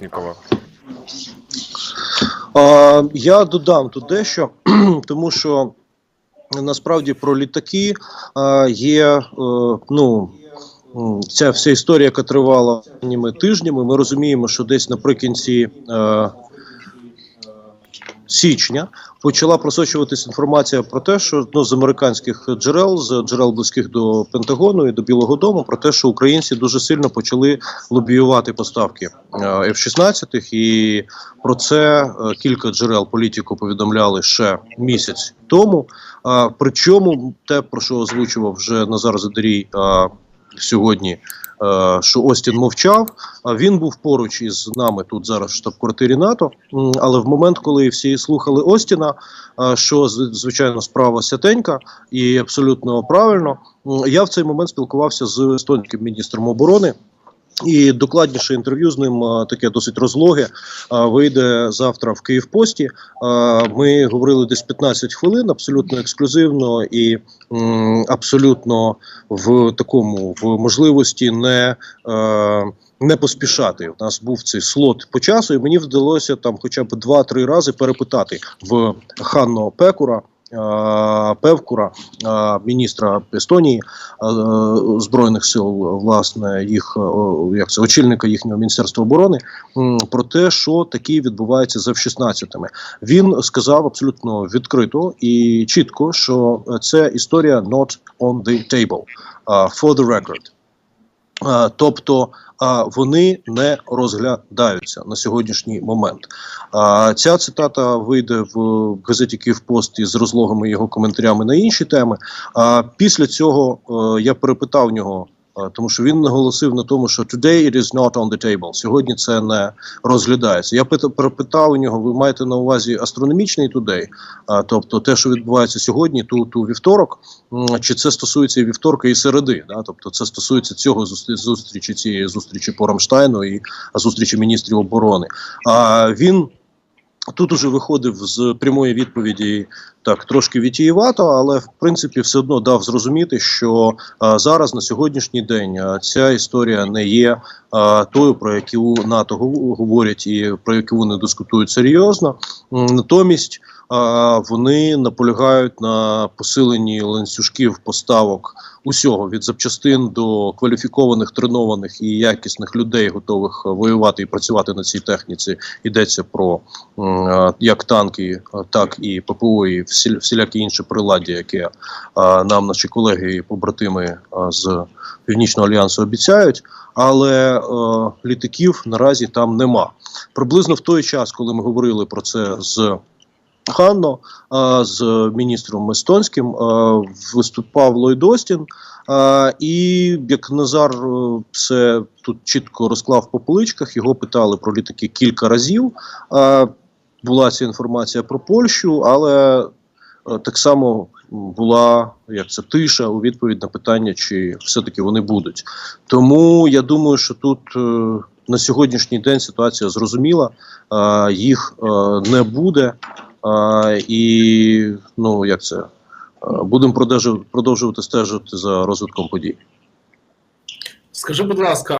Нікола. А, я додам тут дещо, тому що насправді про літаки а, є е, ну. Ця вся історія, яка тривала останніми тижнями, ми розуміємо, що десь наприкінці е, січня почала просочуватися інформація про те, що ну, з американських джерел, з джерел близьких до Пентагону і до Білого Дому, про те, що українці дуже сильно почали лобіювати поставки е, F-16, і про це е, кілька джерел політику повідомляли ще місяць тому. Причому те, про що озвучував вже Назар Задарій а, сьогодні. е, Що Остін мовчав, він був поруч із нами тут зараз в штаб-квартирі НАТО. Але в момент, коли всі слухали Остіна, що звичайно справа святенька і абсолютно правильно, я в цей момент спілкувався з естонським міністром оборони. І докладніше інтерв'ю з ним таке досить розлоге а, вийде завтра в Київпості. А, Ми говорили десь 15 хвилин, абсолютно ексклюзивно і абсолютно в такому в можливості не. е, не поспішати. У нас був цей слот по часу, і мені вдалося там хоча б два-три рази перепитати в Ханно Пекура. Певкура, міністра Естонії е, збройних сил, власне, їх е, як це очільника їхнього міністерства оборони, про те, що такі відбувається з F-16. Він сказав абсолютно відкрито і чітко, що це історія not on the table, for the record. Е, Тобто вони не розглядаються на сьогоднішній момент. Ця цитата вийде в газеті Київпост із розлогами його коментарями на інші теми. Після цього е, я перепитав нього. Е, Тому що він наголосив на тому, що today it is not on the table. Сьогодні це не розглядається. Я питав, перепитав у нього: ви маєте на увазі астрономічний today? Тобто те, що відбувається сьогодні, тут у вівторок, чи це стосується і вівторка і середи? Да? Тобто це стосується цього зустрічі, цієї зустрічі по Рамштайну і зустрічі міністрів оборони. А він тут уже виходив з прямої відповіді так трошки вітієвато, але в принципі все одно дав зрозуміти, що а, зараз на сьогоднішній день а, ця історія не є а, тою, про яку НАТО говорять і про яку вони дискутують серйозно. Натомість а, вони наполягають на посиленні ланцюжків поставок усього від запчастин до кваліфікованих, тренованих і якісних людей, готових е, воювати і працювати на цій техніці. Йдеться про е, як танки, е, так і ППО, і всі, всілякі інші приладдя, яке е, нам наші колеги і побратими е, з Північного альянсу обіцяють. Але е, літаків наразі там нема. Приблизно в той час, коли ми говорили про це з Ханно а, з міністром естонським а, виступав Ллойд Остін. А, і як Назар е, це тут чітко розклав по поличках, його питали про літаки кілька разів. А, була ця інформація про Польщу, але е, так само була як це тиша у відповідь на питання, чи все-таки вони будуть. Тому я думаю, що тут е, на сьогоднішній день ситуація зрозуміла, е, їх е, не буде. І ну як це е, будемо продовжувати стежити за розвитком подій. Скажи, будь ласка,